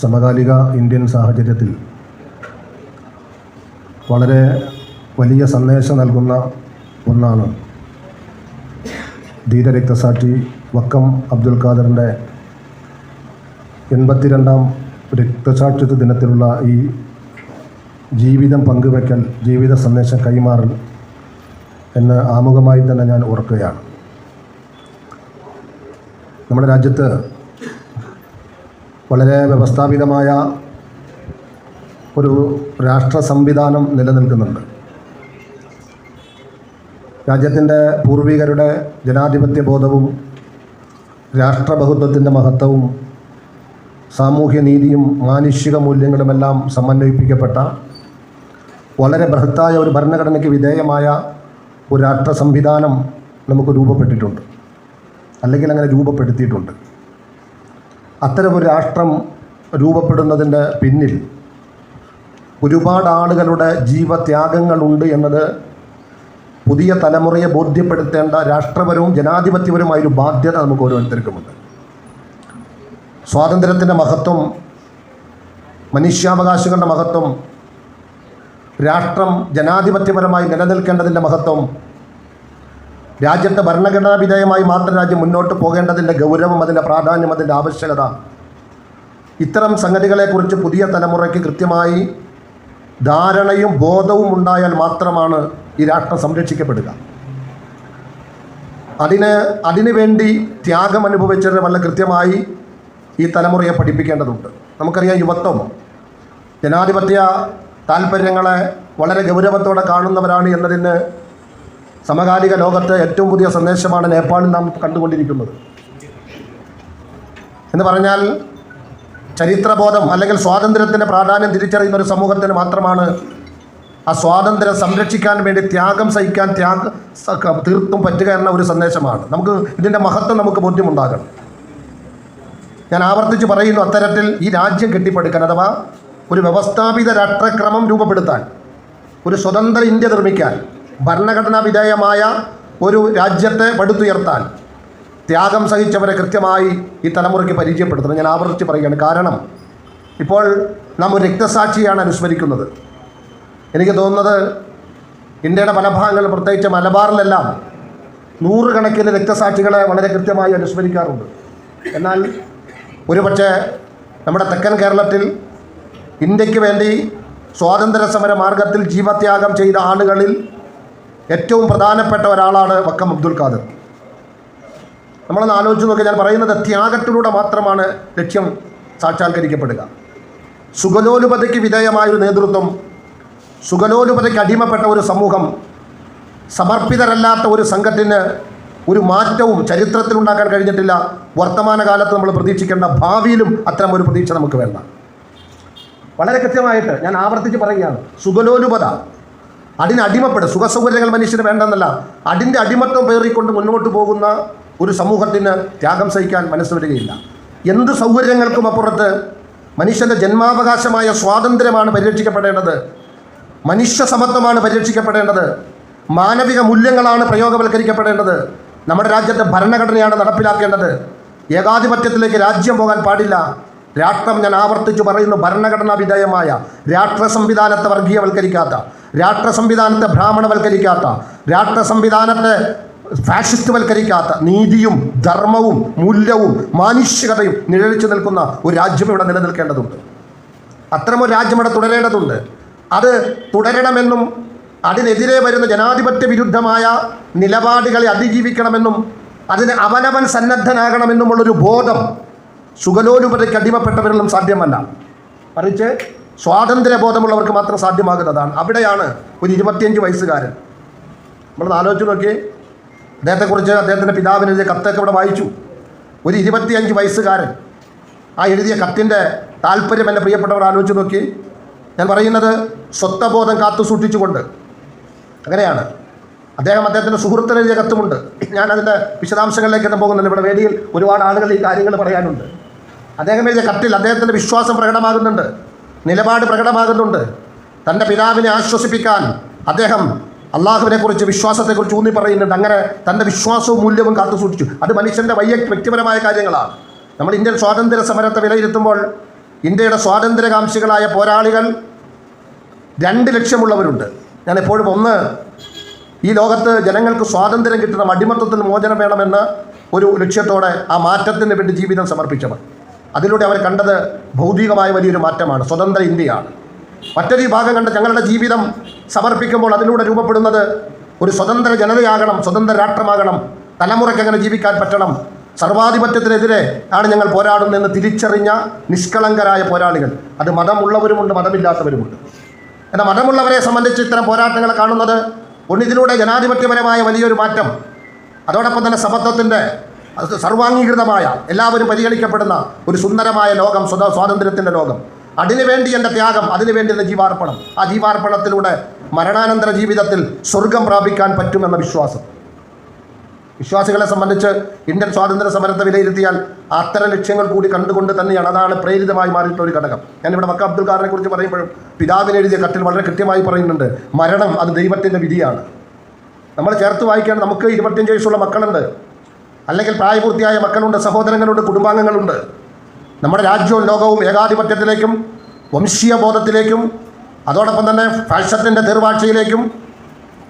സമകാലിക ഇന്ത്യൻ സാഹചര്യത്തിൽ വളരെ വലിയ സന്ദേശം നൽകുന്ന ഒന്നാണ് ധീരരക്തസാക്ഷി വക്കം അബ്ദുൽ ഖാദറിന്റെ എൺപത്തിരണ്ടാം രക്തസാക്ഷിത്വ ദിനത്തിലുള്ള ഈ ജീവിതം പങ്കുവയ്ക്കൽ ജീവിത സന്ദേശം കൈമാറൽ എന്ന് ആമുഖമായി തന്നെ ഞാൻ ഓർക്കുകയാണ്. നമ്മുടെ രാജ്യത്ത് വളരെ വ്യവസ്ഥാപിതമായ ഒരു രാഷ്ട്ര സംവിധാനം നിലനിൽക്കുന്നുണ്ട്. രാജ്യത്തിന്റെ പൂർവികരുടെ ജനാധിപത്യ ബോധവും രാഷ്ട്രബഹുത്വത്തിന്റെ മഹത്വവും സാമൂഹ്യ നീതിയും മാനുഷിക മൂല്യങ്ങളുമെല്ലാം സമന്വയിപ്പിക്കപ്പെട്ട വളരെ ബൃഹത്തായ ഒരു ഭരണഘടനയ്ക്ക് വിധേയമായ ഒരു രാഷ്ട്ര സംവിധാനം നമുക്ക് രൂപപ്പെട്ടിട്ടുണ്ട്. അല്ലെങ്കിൽ അങ്ങനെ രൂപപ്പെടുത്തിയിട്ടുണ്ട്. അത്തരമൊരു രാഷ്ട്രം രൂപപ്പെടുന്നതിന്റെ പിന്നിൽ ഒരുപാട് ആളുകളുടെ ജീവത്യാഗങ്ങളുണ്ട് എന്നത് പുതിയ തലമുറയെ ബോധ്യപ്പെടുത്തേണ്ട രാഷ്ട്രപരവും ജനാധിപത്യപരമായ ഒരു ബാധ്യത നമുക്ക് ഓരോരുത്തർക്കുമുണ്ട്. സ്വാതന്ത്ര്യത്തിന്റെ മഹത്വം മനുഷ്യാവകാശങ്ങളുടെ മഹത്വം രാഷ്ട്രം ജനാധിപത്യപരമായി നിലനിൽക്കേണ്ടതിന്റെ മഹത്വം രാജ്യത്തെ ഭരണഘടനാ വിധേയമായി മാത്രം രാജ്യം മുന്നോട്ട് പോകേണ്ടതിന്റെ ഗൗരവം അതിന്റെ പ്രാധാന്യം അതിന്റെ ആവശ്യകത. ഇത്തരം സംഗതികളെക്കുറിച്ച് പുതിയ തലമുറയ്ക്ക് കൃത്യമായി ധാരണയും ബോധവും ഉണ്ടായാൽ മാത്രമാണ് ഈ രാഷ്ട്രം സംരക്ഷിക്കപ്പെടുക. അതിന് അതിനുവേണ്ടി ത്യാഗം അനുഭവിച്ചവരെ വളരെ കൃത്യമായി ഈ തലമുറയെ പഠിപ്പിക്കേണ്ടതുണ്ട്. നമുക്കറിയാം യുവത്വം. ജനാധിപത്യ താല്പര്യങ്ങളെ വളരെ ഗൗരവത്തോടെ കാണുന്നവരാണ് എന്നതിന് സമകാലിക ലോകത്തെ ഏറ്റവും പുതിയ സന്ദേശമാണ് നേപ്പാളിൽ നാം കണ്ടുകൊണ്ടിരിക്കുന്നത്. എന്ന് പറഞ്ഞാൽ ചരിത്രബോധം അല്ലെങ്കിൽ സ്വാതന്ത്ര്യത്തിന്റെ പ്രാധാന്യം തിരിച്ചറിയുന്ന ഒരു സമൂഹത്തിന് മാത്രമാണ് ആ സ്വാതന്ത്ര്യം സംരക്ഷിക്കാൻ വേണ്ടി ത്യാഗം സഹിക്കാൻ ത്യാഗ തീർത്തും പറ്റുക എന്ന ഒരു സന്ദേശമാണ്. നമുക്ക് ഇതിന്റെ മഹത്വം നമുക്ക് ബോധ്യമുണ്ടാകണം. ഞാൻ ആവർത്തിച്ച് പറയുന്നു അത്തരത്തിൽ ഈ രാജ്യം കെട്ടിപ്പടുക്കാൻ അഥവാ ഒരു വ്യവസ്ഥാപിത രാഷ്ട്രക്രമം രൂപപ്പെടുത്താൻ ഒരു സ്വതന്ത്ര ഇന്ത്യ നിർമ്മിക്കാൻ ഭരണഘടനാ വിധേയമായ ഒരു രാജ്യത്തെ പടുത്തുയർത്താൻ ത്യാഗം സഹിച്ചവരെ കൃത്യമായി ഈ തലമുറയ്ക്ക് പരിചയപ്പെടുത്തണം ഞാൻ ആവർത്തിച്ച് പറയുകയാണ്. കാരണം ഇപ്പോൾ നാം ഒരു രക്തസാക്ഷിയാണ് അനുസ്മരിക്കുന്നത്. എനിക്ക് തോന്നുന്നത് ഇന്ത്യയുടെ പല ഭാഗങ്ങളിൽ പ്രത്യേകിച്ച് മലബാറിലെല്ലാം നൂറുകണക്കിന് രക്തസാക്ഷികളെ വളരെ കൃത്യമായി അനുസ്മരിക്കാറുണ്ട്. എന്നാൽ ഒരുപക്ഷെ നമ്മുടെ തെക്കൻ കേരളത്തിൽ ഇന്ത്യയ്ക്ക് വേണ്ടി സ്വാതന്ത്ര്യ സമര മാർഗത്തിൽ ജീവത്യാഗം ചെയ്ത ആളുകളിൽ ഏറ്റവും പ്രധാനപ്പെട്ട ഒരാളാണ് വക്കം അബ്ദുൽ ഖാദർ. നമ്മളൊന്ന് ആലോചിച്ച് നോക്കി ഞാൻ പറയുന്നത് ത്യാഗത്തിലൂടെ മാത്രമാണ് ലക്ഷ്യം സാക്ഷാത്കരിക്കപ്പെടുക. സുഗലോലുപതയ്ക്ക് വിധേയമായൊരു നേതൃത്വം സുഗലോലുപതയ്ക്ക് അടിമപ്പെട്ട ഒരു സമൂഹം സമർപ്പിതരല്ലാത്ത ഒരു സംഘത്തിന് ഒരു മാറ്റവും ചരിത്രത്തിൽ ഉണ്ടാക്കാൻ കഴിഞ്ഞിട്ടില്ല. വർത്തമാനകാലത്ത് നമ്മൾ പ്രതീക്ഷിക്കേണ്ട ഭാവിയിലും അത്തരം ഒരു പ്രതീക്ഷ നമുക്ക് വേണ്ട. വളരെ കൃത്യമായിട്ട് ഞാൻ ആവർത്തിച്ച് പറയുകയാണ്. സുഗലോലുപത അതിന് അടിമപ്പെടും. സുഖസൗകര്യങ്ങൾ മനുഷ്യന് വേണ്ടെന്നല്ല. അതിന്റെ അടിമത്വം പേറിക്കൊണ്ട് മുന്നോട്ട് പോകുന്ന ഒരു സമൂഹത്തിന് ത്യാഗം സഹിക്കാൻ മനസ്സ് വരികയില്ല. എന്ത് സൗകര്യങ്ങൾക്കും അപ്പുറത്ത് മനുഷ്യന്റെ ജന്മാവകാശമായ സ്വാതന്ത്ര്യമാണ് പരിരക്ഷിക്കപ്പെടേണ്ടത്. മനുഷ്യ സമത്വമാണ് പരിരക്ഷിക്കപ്പെടേണ്ടത്. മാനവിക മൂല്യങ്ങളാണ് പ്രയോഗവൽക്കരിക്കപ്പെടേണ്ടത്. നമ്മുടെ രാജ്യത്തെ ഭരണഘടനയാണ് നടപ്പിലാക്കേണ്ടത്. ഏകാധിപത്യത്തിലേക്ക് രാജ്യം പോകാൻ പാടില്ല. രാഷ്ട്രം ഞാൻ ആവർത്തിച്ചു പറയുന്നു ഭരണഘടനാ വിധേയമായ രാഷ്ട്ര സംവിധാനത്തെ വർഗീയവൽക്കരിക്കാത്ത രാഷ്ട്ര സംവിധാനത്തെ ബ്രാഹ്മണവൽക്കരിക്കാത്ത രാഷ്ട്ര സംവിധാനത്തെ ഫാഷിസ്റ്റ്വൽക്കരിക്കാത്ത നീതിയും ധർമ്മവും മൂല്യവും മാനുഷികതയും നിഴലിച്ചു നിൽക്കുന്ന ഒരു രാജ്യം ഇവിടെ നിലനിൽക്കേണ്ടതുണ്ട്. അത്തരമൊരു രാജ്യം ഇവിടെ തുടരേണ്ടതുണ്ട്. അത് തുടരണമെന്നും അതിനെതിരെ വരുന്ന ജനാധിപത്യ വിരുദ്ധമായ നിലപാടുകളെ അതിജീവിക്കണമെന്നും അതിന് അവനവൻ സന്നദ്ധനാകണമെന്നുമുള്ളൊരു ബോധം സുഗലോലുപതയ്ക്ക് അടിമപ്പെട്ടവരിലും സാധ്യമല്ല. മറിച്ച് സ്വാതന്ത്ര്യബോധമുള്ളവർക്ക് മാത്രം സാധ്യമാകുന്നതാണ്. അവിടെയാണ് ഒരു ഇരുപത്തിയഞ്ച് വയസ്സുകാരൻ. നമ്മൾ ആലോചിച്ച് നോക്കി അദ്ദേഹത്തെക്കുറിച്ച് അദ്ദേഹത്തിന്റെ പിതാവിന് എഴുതിയ കത്തൊക്കെ ഇവിടെ വായിച്ചു. ഒരു ഇരുപത്തിയഞ്ച് വയസ്സുകാരൻ. ആ എഴുതിയ കത്തിന്റെ താല്പര്യം എന്റെ പ്രിയപ്പെട്ടവർ ആലോചിച്ച് നോക്കി ഞാൻ പറയുന്നത് സ്വത്വബോധം കാത്തു സൂക്ഷിച്ചുകൊണ്ട്. അങ്ങനെയാണ്. അദ്ദേഹം അദ്ദേഹത്തിന്റെ സുഹൃത്തിന് എഴുതിയ കത്തുമുണ്ട്. ഞാൻ അതിന്റെ വിശദാംശങ്ങളിലേക്ക് പോകുന്നില്ല ഇവിടെ വേദിയിൽ ഒരുപാട് ആളുകൾ ഈ കാര്യങ്ങൾ പറയാനുണ്ട്. അദ്ദേഹം എഴുതിയ കത്തിൽ അദ്ദേഹത്തിന്റെ വിശ്വാസം പ്രകടമാകുന്നുണ്ട്. നിലപാട് പ്രകടമാകുന്നുണ്ട്. തന്റെ പിതാവിനെ ആശ്വസിപ്പിക്കാൻ അദ്ദേഹം അള്ളാഹുവിനെക്കുറിച്ച് വിശ്വാസത്തെക്കുറിച്ച് ഊന്നി പറയുന്നുണ്ട് അങ്ങനെ തന്റെ വിശ്വാസവും മൂല്യവും കാത്തു സൂക്ഷിച്ചു. അത് മനുഷ്യന്റെ വയ്യ വ്യക്തിപരമായ കാര്യങ്ങളാണ്. നമ്മൾ ഇന്ത്യൻ സ്വാതന്ത്ര്യ സമരത്തെ വിലയിരുത്തുമ്പോൾ ഇന്ത്യയുടെ സ്വാതന്ത്ര്യകാംക്ഷികളായ പോരാളികൾ രണ്ട് ലക്ഷ്യമുള്ളവരുണ്ട്. ഞാൻ എപ്പോഴും ഒന്ന് ഈ ലോകത്ത് ജനങ്ങൾക്ക് സ്വാതന്ത്ര്യം കിട്ടണം അടിമത്തത്തിൽ മോചനം വേണമെന്ന് ഒരു ലക്ഷ്യത്തോടെ ആ മാറ്റത്തിന് വേണ്ടി ജീവിതം സമർപ്പിച്ചവർ. അതിലൂടെ അവർ കണ്ടത് ഭൗതികമായ വലിയൊരു മാറ്റമാണ്. സ്വതന്ത്ര ഇന്ത്യയാണ്. മറ്റൊരു വിഭാഗം കണ്ട് ഞങ്ങളുടെ ജീവിതം സമർപ്പിക്കുമ്പോൾ അതിലൂടെ രൂപപ്പെടുന്നത് ഒരു സ്വതന്ത്ര ജനതയാകണം സ്വതന്ത്ര രാഷ്ട്രമാകണം തലമുറയ്ക്ക് അങ്ങനെ ജീവിക്കാൻ പറ്റണം. സർവാധിപത്യത്തിനെതിരെ ആണ് ഞങ്ങൾ പോരാടുന്നതെന്ന് തിരിച്ചറിഞ്ഞ നിഷ്കളങ്കരായ പോരാളികൾ. അത് മതമുള്ളവരുമുണ്ട് മതമില്ലാത്തവരുമുണ്ട്. എന്നാൽ മതമുള്ളവരെ സംബന്ധിച്ച് ഇത്തരം പോരാട്ടങ്ങൾ കാണുന്നത് ഒന്നിതിലൂടെ ജനാധിപത്യപരമായ വലിയൊരു മാറ്റം. അതോടൊപ്പം തന്നെ സമത്വത്തിന്റെ അത് സർവാംഗീകൃതമായ എല്ലാവരും പരിഗണിക്കപ്പെടുന്ന ഒരു സുന്ദരമായ ലോകം സ്വത സ്വാതന്ത്ര്യത്തിന്റെ ലോകം. അതിനുവേണ്ടി എന്റെ ത്യാഗം അതിനുവേണ്ടി എന്റെ ജീവാർപ്പണം. ആ ജീവാർപ്പണത്തിലൂടെ മരണാനന്തര ജീവിതത്തിൽ സ്വർഗം പ്രാപിക്കാൻ പറ്റുമെന്ന വിശ്വാസം. വിശ്വാസികളെ സംബന്ധിച്ച് ഇന്ത്യൻ സ്വാതന്ത്ര്യ സമരത്തെ വിലയിരുത്തിയാൽ അത്തരം ലക്ഷ്യങ്ങൾ കൂടി കണ്ടുകൊണ്ട് തന്നെയാണ് അതാണ് പ്രേരിതമായി മാറിയിട്ടുള്ള ഒരു ഘടകം. ഞാനിവിടെ മക്ക അബ്ദുൽ ഖാറിനെ കുറിച്ച് പറയുമ്പോഴും പിതാവിന് എഴുതിയ കത്തിൽ വളരെ കൃത്യമായി പറയുന്നുണ്ട് മരണം അത് ദൈവത്തിന്റെ വിധിയാണ്. നമ്മൾ ചേർത്ത് വായിക്കാൻ നമുക്ക് ഇരുപത്തിയഞ്ച് വയസ്സുള്ള മക്കളുണ്ട്. അല്ലെങ്കിൽ പ്രായപൂർത്തിയായ മക്കളുണ്ട് സഹോദരങ്ങളുണ്ട് കുടുംബാംഗങ്ങളുണ്ട്. നമ്മുടെ രാജ്യവും ലോകവും ഏകാധിപത്യത്തിലേക്കും വംശീയ ബോധത്തിലേക്കും അതോടൊപ്പം തന്നെ ഫാഷത്തിന്റെ തീർവാഴ്ചയിലേക്കും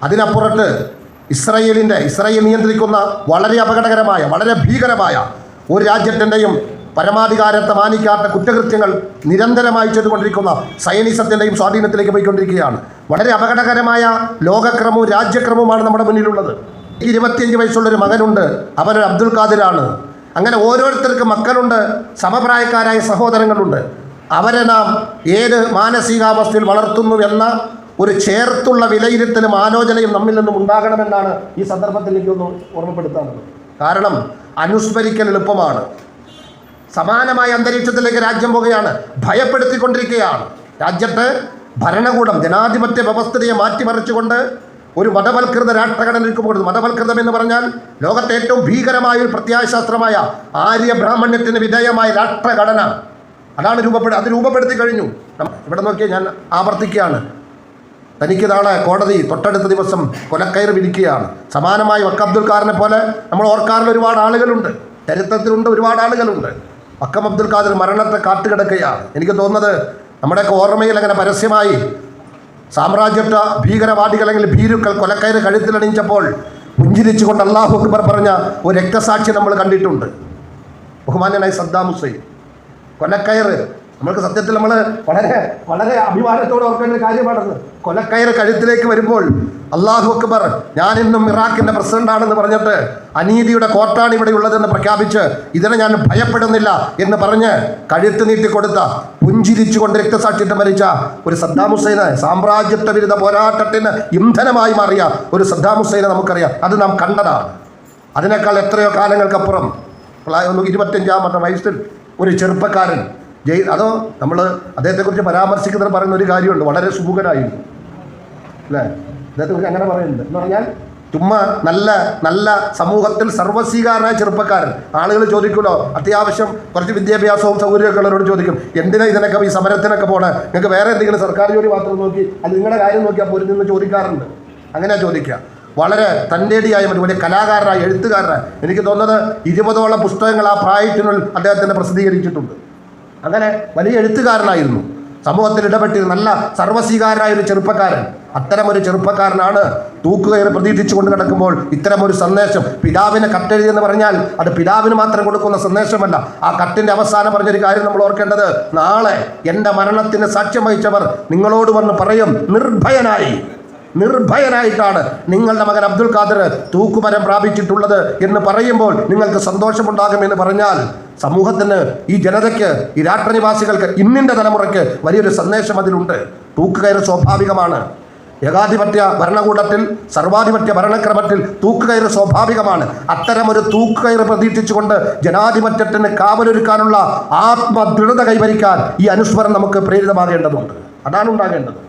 അതിനപ്പുറത്ത് ഇസ്രയേലിന്റെ ഇസ്രയേൽ നിയന്ത്രിക്കുന്ന വളരെ അപകടകരമായ വളരെ ഭീകരമായ ഒരു രാജ്യത്തിന്റെയും പരമാധികാരത്തെ മാനിക്കാത്ത കുറ്റകൃത്യങ്ങൾ നിരന്തരമായി ചെയ്തുകൊണ്ടിരിക്കുന്ന സൈനിസത്തിന്റെയും സ്വാധീനത്തിലേക്ക് പോയിക്കൊണ്ടിരിക്കുകയാണ്. വളരെ അപകടകരമായ ലോകക്രമവും രാജ്യക്രമവുമാണ് നമ്മുടെ മുന്നിലുള്ളത്. ഇരുപത്തിയഞ്ച് വയസ്സുള്ളൊരു മകനുണ്ട്. അവനൊരു അബ്ദുൽ ഖാദിറാണ്. അങ്ങനെ ഓരോരുത്തർക്കും മക്കളുണ്ട് സമപ്രായക്കാരായ സഹോദരങ്ങളുണ്ട്. അവരെ നാം ഏത് മാനസികാവസ്ഥയിൽ വളർത്തുന്നു എന്ന ഒരു ചേർത്തുള്ള വിലയിരുത്തലും ആലോചനയും നമ്മിൽ നിന്നും ഉണ്ടാകണമെന്നാണ് ഈ സന്ദർഭത്തിൽ എനിക്കൊന്ന് ഓർമ്മപ്പെടുത്താനുള്ളത്. കാരണം അനുസ്മരിക്കൽ എളുപ്പമാണ്. സമാനമായ അന്തരീക്ഷത്തിലേക്ക് രാജ്യം പോകുകയാണ്. ഭയപ്പെടുത്തിക്കൊണ്ടിരിക്കുകയാണ്. രാജ്യത്ത് ഭരണകൂടം ജനാധിപത്യ വ്യവസ്ഥിതിയെ മാറ്റിമറിച്ചുകൊണ്ട് ഒരു മതവൽകൃത രാഷ്ട്രഘടനയ്ക്ക് പോകുന്നത് മതവൽകൃതം എന്ന് പറഞ്ഞാൽ ലോകത്തെ ഏറ്റവും ഭീകരമായ ഒരു പ്രത്യയശാസ്ത്രമായ ആര്യ ബ്രാഹ്മണ്യത്തിന് വിധേയമായ രാഷ്ട്രഘടന. അതാണ് രൂപപ്പെടു അത് രൂപപ്പെടുത്തി കഴിഞ്ഞു. ഇവിടെ നോക്കിയാൽ ഞാൻ ആവർത്തിക്കുകയാണ്. തനിക്ക് നാളെ കോടതി തൊട്ടടുത്ത ദിവസം കൊലക്കയർ വിധിക്കുകയാണ്. സമാനമായി വക്ക അബ്ദുൽ ഖാറിനെ പോലെ നമ്മൾ ഓർക്കാറിൽ ഒരുപാട് ആളുകളുണ്ട്. ചരിത്രത്തിലുണ്ട് ഒരുപാട് ആളുകളുണ്ട്. വക്കം അബ്ദുൽ ഖാദർ മരണത്തെ കാത്തുകിടക്കുകയാണ്. എനിക്ക് തോന്നുന്നത് നമ്മുടെയൊക്കെ ഓർമ്മയിൽ അങ്ങനെ പരസ്യമായി സാമ്രാജ്യത്വ ഭീകരവാദികൾ അല്ലെങ്കിൽ ഭീരുക്കൾ കൊലക്കയറ് കഴുത്തിലണിയിച്ചപ്പോൾ പുഞ്ചിരിച്ചുകൊണ്ട് അള്ളാഹു അക്ബർ പറഞ്ഞ ഒരു രക്തസാക്ഷി നമ്മൾ കണ്ടിട്ടുണ്ട്. ബഹുമാന്യനായി സദ്ദാം ഹുസൈൻ കൊലക്കയറ് നമ്മൾക്ക് സത്യത്തിൽ നമ്മൾ വളരെ വളരെ അഭിമാനത്തോടെ ഓർക്കേണ്ട കാര്യമാണത് കൊലക്കയറ് കഴുത്തിലേക്ക് വരുമ്പോൾ അള്ളാഹു അക്ബർ ഞാൻ ഇന്നും ഇറാഖിന്റെ പ്രസിഡന്റാണെന്ന് പറഞ്ഞിട്ട് അനീതിയുടെ കോർട്ടാണ് ഇവിടെ ഉള്ളതെന്ന് പ്രഖ്യാപിച്ച് ഇതിനെ ഞാൻ ഭയപ്പെടുന്നില്ല എന്ന് പറഞ്ഞ് കഴുത്ത് നീട്ടിക്കൊടുത്ത പുഞ്ചിരിച്ചുകൊണ്ട് രക്തസാക്ഷിത്വം മരിച്ച ഒരു സദ്ദാം ഹുസൈന് സാമ്രാജ്യത്വ വിരുദ്ധ പോരാട്ടത്തിന് ഇന്ധനമായി മാറിയ ഒരു സദ്ദാം ഹുസൈനെ നമുക്കറിയാം. അത് നാം കണ്ടതാണ്. അതിനേക്കാൾ എത്രയോ കാലങ്ങൾക്കപ്പുറം ഇരുപത്തഞ്ചാമത്തെ വയസ്സിൽ ഒരു ചെറുപ്പക്കാരൻ ജയ് അതോ നമ്മൾ അദ്ദേഹത്തെക്കുറിച്ച് പരാമർശിക്കുന്നതിന് പറയുന്ന ഒരു കാര്യമുണ്ട്. വളരെ സുമുഖനായിരുന്നു. അല്ലേ? അദ്ദേഹത്തെ അങ്ങനെ പറയുന്നുണ്ട്. എന്ന് പറഞ്ഞാൽ ചുമ്മാ നല്ല നല്ല സമൂഹത്തിൽ സർവസ്വീകാരനായ ചെറുപ്പക്കാരൻ. ആളുകൾ ചോദിക്കുമല്ലോ അത്യാവശ്യം കുറച്ച് വിദ്യാഭ്യാസവും സൗകര്യമൊക്കെ ഉള്ളവരോട് ചോദിക്കും എന്തിനാ ഇതിനൊക്കെ ഈ സമരത്തിനൊക്കെ പോണേ? നിങ്ങൾക്ക് വേറെ എന്തെങ്കിലും സർക്കാർ ജോലി മാത്രം നോക്കി അത് നിങ്ങളുടെ കാര്യം നോക്കിയാൽ പോലും നിന്ന് ചോദിക്കാറുണ്ട്. അങ്ങനെ ചോദിക്കുക. വളരെ തന്റെടിയായ ഒരു വലിയ കലാകാരനായ എഴുത്തുകാരനായ എനിക്ക് തോന്നുന്നത് ഇരുപതോളം പുസ്തകങ്ങൾ ആ പ്രായത്തിനുള്ളിൽ അദ്ദേഹത്തിന്റെ പ്രസിദ്ധീകരിച്ചിട്ടുണ്ട്. അങ്ങനെ വലിയ എഴുത്തുകാരനായിരുന്നു. സമൂഹത്തിൽ ഇടപെട്ടി നല്ല സർവസ്വീകാരനായ ഒരു ചെറുപ്പക്കാരൻ. അത്തരമൊരു ചെറുപ്പക്കാരനാണ് തൂക്കുകയറ് പ്രതീക്ഷിച്ചുകൊണ്ട് നടക്കുമ്പോൾ ഇത്തരമൊരു സന്ദേശം പിതാവിനെ കത്തെഴുതി എന്ന് പറഞ്ഞാൽ അത് പിതാവിന് മാത്രം കൊടുക്കുന്ന സന്ദേശമല്ല. ആ കത്തിന്റെ അവസാനം പറഞ്ഞൊരു കാര്യം നമ്മൾ ഓർക്കേണ്ടത്. നാളെ എന്റെ മരണത്തിന് സാക്ഷ്യം വഹിച്ചവർ നിങ്ങളോട് വന്ന് പറയും നിർഭയനായി. നിർഭയനായിട്ടാണ് നിങ്ങളുടെ മകൻ അബ്ദുൽ ഖാദർ തൂക്കുമരം പ്രാപിച്ചിട്ടുള്ളത് എന്ന് പറയുമ്പോൾ നിങ്ങൾക്ക് സന്തോഷമുണ്ടാകുമെന്ന് പറഞ്ഞാൽ സമൂഹത്തിന് ഈ ജനതയ്ക്ക് ഈ രാഷ്ട്രനിവാസികൾക്ക് ഇന്നിന്റെ തലമുറയ്ക്ക് വലിയൊരു സന്ദേശം അതിലുണ്ട്. തൂക്കുകയറ് സ്വാഭാവികമാണ്. ഏകാധിപത്യ ഭരണകൂടത്തിൽ സർവാധിപത്യ ഭരണക്രമത്തിൽ തൂക്കുകയറ് സ്വാഭാവികമാണ്. അത്തരമൊരു തൂക്കുകയറ് പ്രതീക്ഷിച്ചുകൊണ്ട് ജനാധിപത്യത്തിന് കാവലൊരുക്കാനുള്ള ആത്മദൃഢത കൈവരിക്കാൻ ഈ അനുസ്മരണം നമുക്ക് പ്രേരിതമാകേണ്ടതുണ്ട്. അതാണ് ഉണ്ടാകേണ്ടത്.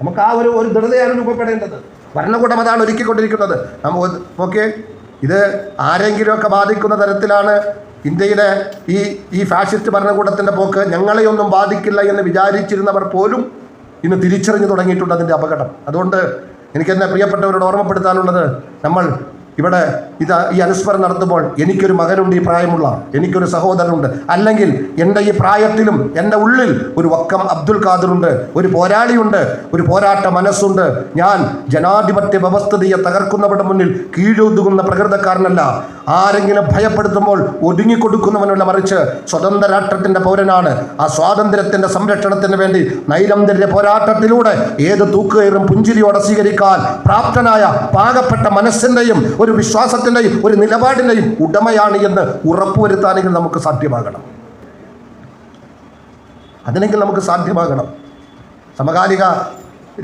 നമുക്ക് ആ ഒരു ഒരു ദൃഢതയാണ് രൂപപ്പെടേണ്ടത്. ഭരണകൂടം അതാണ് ഒരുക്കിക്കൊണ്ടിരിക്കുന്നത്. നമുക്ക് ഓക്കെ ഇത് ആരെങ്കിലുമൊക്കെ ബാധിക്കുന്ന തരത്തിലാണ് ഇന്ത്യയിലെ ഈ ഈ ഫാഷിസ്റ്റ് ഭരണകൂടത്തിന്റെ പോക്ക് ഞങ്ങളെയൊന്നും ബാധിക്കില്ല എന്ന് വിചാരിച്ചിരുന്നവർ പോലും ഇന്ന് തിരിച്ചറിഞ്ഞു തുടങ്ങിയിട്ടുണ്ട് അതിന്റെ അപകടം. അതുകൊണ്ട് എനിക്ക് എന്നെ പ്രിയപ്പെട്ടവരോട് ഓർമ്മപ്പെടുത്താനുള്ളത് നമ്മൾ ഇവിടെ ഇത് ഈ അനുസ്മരണം നടത്തുമ്പോൾ എനിക്കൊരു മകനുണ്ട് ഈ പ്രായമുള്ള എനിക്കൊരു സഹോദരനുണ്ട്. അല്ലെങ്കിൽ എന്റെ ഈ പ്രായത്തിലും എന്റെ ഉള്ളിൽ ഒരു വക്കം അബ്ദുൽ ഖാദറുണ്ട് ഒരു പോരാളിയുണ്ട് ഒരു പോരാട്ട മനസ്സുണ്ട്. ഞാൻ ജനാധിപത്യ വ്യവസ്ഥതയെ തകർക്കുന്നവരുടെ മുന്നിൽ കീഴൊതുങ്ങുന്ന പ്രകൃതക്കാരനല്ല. ആരെങ്കിലും ഭയപ്പെടുത്തുമ്പോൾ ഒതുങ്ങിക്കൊടുക്കുന്നവനല്ല മറിച്ച് സ്വതന്ത്ര രാഷ്ട്രത്തിന്റെ പൗരനാണ്. ആ സ്വാതന്ത്ര്യത്തിന്റെ സംരക്ഷണത്തിന് വേണ്ടി നൈരന്തര്യ പോരാട്ടത്തിലൂടെ ഏത് തൂക്കുകയറും പുഞ്ചിരിയോടെ സ്വീകരിക്കാൻ പ്രാപ്തനായ പാകപ്പെട്ട മനസ്സിന്റെയും ഒരു വിശ്വാസത്തിന്റെയും ഒരു നിലപാടിന്റെയും ഉടമയാണ് എന്ന് ഉറപ്പുവരുത്താനെങ്കിൽ നമുക്ക് സാധ്യമാകണം. അതിനെങ്കിൽ നമുക്ക് സാധ്യമാകണം. സമകാലിക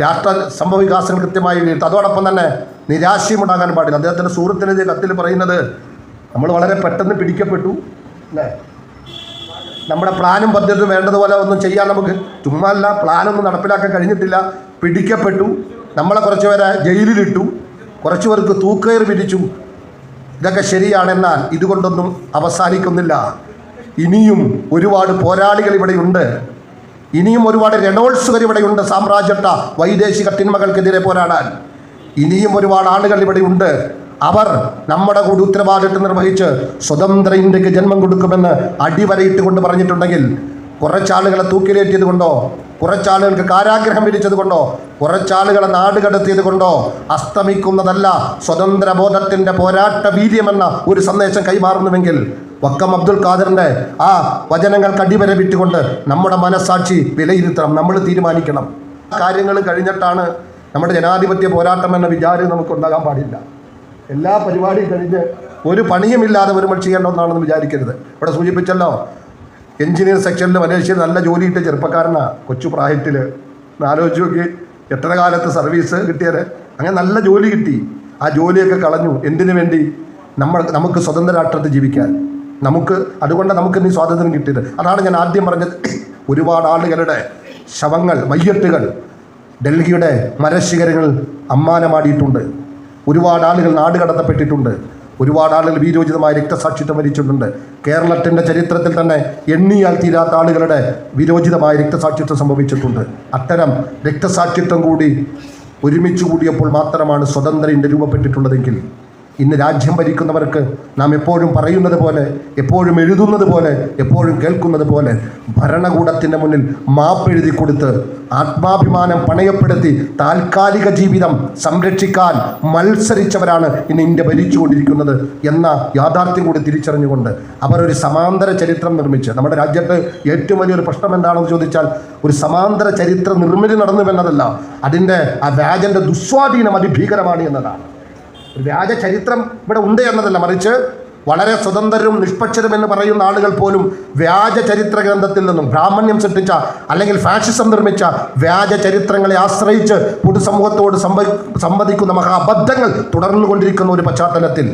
രാഷ്ട്ര സംഭവവികാസങ്ങൾ കൃത്യമായി അതോടൊപ്പം തന്നെ നിരാശയും ഉണ്ടാകാൻ പാടില്ല. അദ്ദേഹത്തിന്റെ സുഹൃത്തിനെതിരെ കത്തിൽ പറയുന്നത് നമ്മൾ വളരെ പെട്ടെന്ന് പിടിക്കപ്പെട്ടു അല്ലേ? നമ്മുടെ പ്ലാനും പദ്ധതിയും വേണ്ടതുപോലെ ഒന്നും ചെയ്യാൻ നമുക്ക് ചുമ്മാ അല്ല പ്ലാനൊന്നും നടപ്പിലാക്കാൻ കഴിഞ്ഞിട്ടില്ല. പിടിക്കപ്പെട്ടു. നമ്മളെ കുറച്ച് പേരെ ജയിലിലിട്ടു. കുറച്ച് പേർക്ക് തൂക്കയർ പിരിച്ചു ഇതൊക്കെ ശരിയാണെന്നാൽ ഇതുകൊണ്ടൊന്നും അവസാനിക്കുന്നില്ല. ഇനിയും ഒരുപാട് പോരാളികൾ ഇവിടെയുണ്ട്. ഇനിയും ഒരുപാട് റെനോൾസുകാർ ഇവിടെയുണ്ട് സാമ്രാജ്യട്ട വൈദേശിക തിന്മകൾക്കെതിരെ പോരാടാൻ. ഇനിയും ഒരുപാട് ആളുകൾ ഇവിടെയുണ്ട്. അവർ നമ്മുടെ കൂടി ഉത്തരവാദിത്വം നിർവഹിച്ച് സ്വതന്ത്ര ഇന്ത്യയ്ക്ക് ജന്മം കൊടുക്കുമെന്ന് അടിവരയിട്ട് കൊണ്ട് പറഞ്ഞിട്ടുണ്ടെങ്കിൽ കുറച്ചാളുകളെ തൂക്കിലേറ്റിയത് കൊണ്ടോ? കുറച്ചാളുകൾക്ക് കാരാഗ്രഹം വിരിച്ചത് കൊണ്ടോ? കുറച്ചാളുകളെ നാടുകടത്തിയത് കൊണ്ടോ? അസ്തമിക്കുന്നതല്ല സ്വതന്ത്ര ബോധത്തിന്റെ പോരാട്ട വീര്യമെന്ന ഒരു സന്ദേശം കൈമാറുന്നുവെങ്കിൽ വക്കം അബ്ദുൽ ഖാദറിന്റെ ആ വചനങ്ങൾക്ക് കടിവരെ വിട്ടുകൊണ്ട് നമ്മുടെ മനസ്സാക്ഷി വിലയിരുത്തണം നമ്മൾ തീരുമാനിക്കണം. കാര്യങ്ങൾ കഴിഞ്ഞിട്ടാണ് നമ്മുടെ ജനാധിപത്യ പോരാട്ടം എന്ന വിചാരം നമുക്ക് ഉണ്ടാകാൻ പാടില്ല. എല്ലാ പരിപാടിയും കഴിഞ്ഞ് ഒരു പണിയുമില്ലാതെ വരുമ്പോൾ ചെയ്യേണ്ട ഒന്നാണെന്ന് വിചാരിക്കരുത്. ഇവിടെ സൂചിപ്പിച്ചല്ലോ എഞ്ചിനീയർ സെക്ഷനിൽ മലേഷ്യയിൽ നല്ല ജോലി കിട്ടിയ ചെറുപ്പക്കാരനാണ് കൊച്ചു പ്രായത്തിൽ ആലോചിച്ച് നോക്കി എത്ര കാലത്ത് സർവീസ് കിട്ടിയത്? അങ്ങനെ നല്ല ജോലി കിട്ടി. ആ ജോലിയൊക്കെ കളഞ്ഞു. എന്തിനു വേണ്ടി? നമ്മൾ നമുക്ക് സ്വതന്ത്ര രാഷ്ട്രത്തിൽ ജീവിക്കാൻ. നമുക്ക് അതുകൊണ്ട് നമുക്ക് ഇനി സ്വാതന്ത്ര്യം കിട്ടിയത്. അതാണ് ഞാൻ ആദ്യം പറഞ്ഞത്. ഒരുപാട് ആളുകളുടെ ശവങ്ങൾ മയ്യട്ടുകൾ ഡൽഹിയുടെ മരശിഖരങ്ങൾ അമ്മാനമാടിയിട്ടുണ്ട്. ഒരുപാട് ആളുകൾ നാട് കടത്തപ്പെട്ടിട്ടുണ്ട്. ഒരുപാട് ആളുകൾ വീരോചിതമായ രക്തസാക്ഷിത്വം വരിച്ചിട്ടുണ്ട്. കേരളത്തിന്റെ ചരിത്രത്തിൽ തന്നെ എണ്ണിയാൽ തീരാത്ത ആളുകളുടെ വീരോചിതമായ രക്തസാക്ഷിത്വം സംഭവിച്ചിട്ടുണ്ട്. അത്തരം രക്തസാക്ഷിത്വം കൂടി ഒരുമിച്ച് കൂടിയപ്പോൾ മാത്രമാണ് സ്വതന്ത്ര ഇന്ത്യ രൂപപ്പെട്ടിട്ടുള്ളതെങ്കിൽ ഇന്ന് രാജ്യം ഭരിക്കുന്നവർക്ക് നാം എപ്പോഴും പറയുന്നത് പോലെ എപ്പോഴും എഴുതുന്നത് പോലെ എപ്പോഴും കേൾക്കുന്നത് പോലെ ഭരണകൂടത്തിന്റെ മുന്നിൽ മാപ്പ് എഴുതി കൊടുത്ത് ആത്മാഭിമാനം പണയപ്പെടുത്തി താൽക്കാലിക ജീവിതം സംരക്ഷിക്കാൻ മത്സരിച്ചവരാണ് ഇന്ന് ഇന്ത്യ ഭരിച്ചുകൊണ്ടിരിക്കുന്നത് എന്ന യാഥാർത്ഥ്യം കൂടി തിരിച്ചറിഞ്ഞുകൊണ്ട് അവർ ഒരു സമാന്തര ചരിത്രം നിർമ്മിച്ച് നമ്മുടെ രാജ്യത്ത് ഏറ്റവും വലിയൊരു പ്രശ്നം എന്താണെന്ന് ചോദിച്ചാൽ ഒരു സമാന്തര ചരിത്ര നിർമ്മിതി നടന്നു എന്നതല്ല അതിന്റെ ആ രാജന്റെ ദുസ്വാധീനം അതിഭീകരമാണ് എന്നതാണ്. ഒരു വ്യാജ ചരിത്രം ഇവിടെ ഉണ്ട് എന്നതല്ല. മറിച്ച് വളരെ സ്വതന്ത്രരും നിഷ്പക്ഷരും എന്ന് പറയുന്ന ആളുകൾ പോലും വ്യാജ ചരിത്ര ഗ്രന്ഥത്തിൽ നിന്നും ബ്രാഹ്മണ്യം സൃഷ്ടിച്ച അല്ലെങ്കിൽ ഫാഷിസം നിർമ്മിച്ച വ്യാജ ചരിത്രങ്ങളെ ആശ്രയിച്ച് പൊതുസമൂഹത്തോട് സംഭ സംവദിക്കുന്ന മഹാബദ്ധങ്ങൾ തുടർന്നു കൊണ്ടിരിക്കുന്ന ഒരു പശ്ചാത്തലത്തിൽ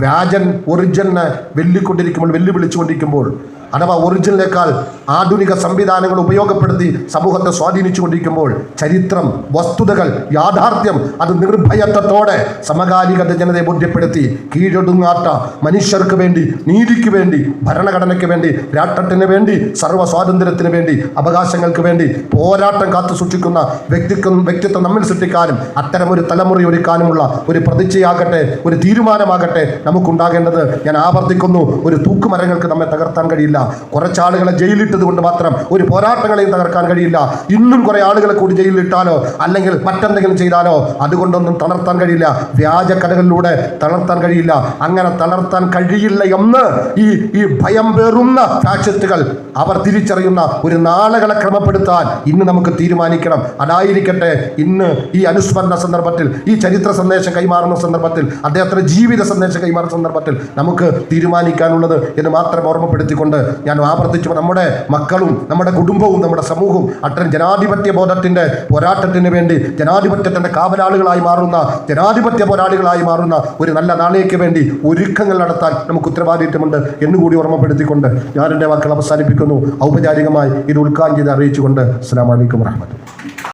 വ്യാജൻ ഒറിജിനെ വെല്ലിക്കൊണ്ടിരിക്കുമ്പോൾ വെല്ലുവിളിച്ചുകൊണ്ടിരിക്കുമ്പോൾ അഥവാ ഒറിജിനലേക്കാൾ ആധുനിക സംവിധാനങ്ങൾ ഉപയോഗപ്പെടുത്തി സമൂഹത്തെ സ്വാധീനിച്ചുകൊണ്ടിരിക്കുമ്പോൾ ചരിത്രം വസ്തുതകൾ യാഥാർത്ഥ്യം അത് നിർഭയത്വത്തോടെ സമകാലിക ജനതയെ ബോധ്യപ്പെടുത്തി കീഴൊടുങ്ങാത്ത മനുഷ്യർക്ക് വേണ്ടി നീതിക്ക് വേണ്ടി ഭരണഘടനയ്ക്ക് വേണ്ടി രാഷ്ട്രത്തിന് വേണ്ടി സർവ സ്വാതന്ത്ര്യത്തിന് വേണ്ടി അവകാശങ്ങൾക്ക് വേണ്ടി പോരാട്ടം കാത്തു സൂക്ഷിക്കുന്ന വ്യക്തിത്വം വ്യക്തിത്വം നമ്മൾ സൃഷ്ടിക്കാനും അത്തരം ഒരു തലമുറ ഒരുക്കാനുമുള്ള ഒരു പ്രതിച്ഛയാകട്ടെ ഒരു തീരുമാനമാകട്ടെ നമുക്കുണ്ടാകേണ്ടത് ഞാൻ ആവർത്തിക്കുന്നു. ഒരു തൂക്കുമരങ്ങൾക്ക് നമ്മെ തകർത്താൻ കഴിയില്ല. കുറച്ചാളുകളെ ജയിലിട്ടത് കൊണ്ട് മാത്രം ഒരു പോരാട്ടങ്ങളെയും തകർക്കാൻ കഴിയില്ല. ഇന്നും കുറേ ആളുകളെ കൂടി ജയിലിലിട്ടാലോ അല്ലെങ്കിൽ മറ്റെന്തെങ്കിലും ചെയ്താലോ അതുകൊണ്ടൊന്നും തളർത്താൻ കഴിയില്ല. വ്യാജ കഥകളിലൂടെ തളർത്താൻ കഴിയില്ല. അങ്ങനെ തളർത്താൻ കഴിയില്ല എന്ന് ഈ ഈ ഭയം പേറുന്ന ഫാഷിസ്റ്റുകൾ അവർ തിരിച്ചറിയുന്ന ഒരു നാളുകളെ ക്രമപ്പെടുത്താൻ ഇന്ന് നമുക്ക് തീരുമാനിക്കണം. അതായിരിക്കട്ടെ ഇന്ന് ഈ അനുസ്മരണ സന്ദർഭത്തിൽ ഈ ചരിത്ര സന്ദേശം കൈമാറുന്ന സന്ദർഭത്തിൽ അദ്ദേഹത്തിന്റെ ജീവിത സന്ദേശം കൈമാറുന്ന സന്ദർഭത്തിൽ നമുക്ക് തീരുമാനിക്കാനുള്ളത് എന്ന് മാത്രം ഓർമ്മപ്പെടുത്തിക്കൊണ്ട് ഞാൻ ആവർത്തിച്ചു. നമ്മുടെ മക്കളും നമ്മുടെ കുടുംബവും നമ്മുടെ സമൂഹവും അത്തരം ജനാധിപത്യ ബോധത്തിന്റെ പോരാട്ടത്തിന് വേണ്ടി ജനാധിപത്യത്തിന്റെ കാവലാളുകളായി മാറുന്ന ജനാധിപത്യ പോരാളികളായി മാറുന്ന ഒരു നല്ല നാളേക്ക് വേണ്ടി ഒരുക്കങ്ങൾ നടത്താൻ നമുക്ക് ഉത്തരവാദിത്വമുണ്ട് എന്നുകൂടി ഓർമ്മപ്പെടുത്തിക്കൊണ്ട് ഞാൻ എന്റെ വാക്കുകൾ അവസാനിപ്പിക്കുന്നു. ഔപചാരികമായി ഇത് ഉദ്ഘാടനം ചെയ്ത് അറിയിച്ചുകൊണ്ട് അസ്സാം വലൈക്കും വാഹമത്തുള്ള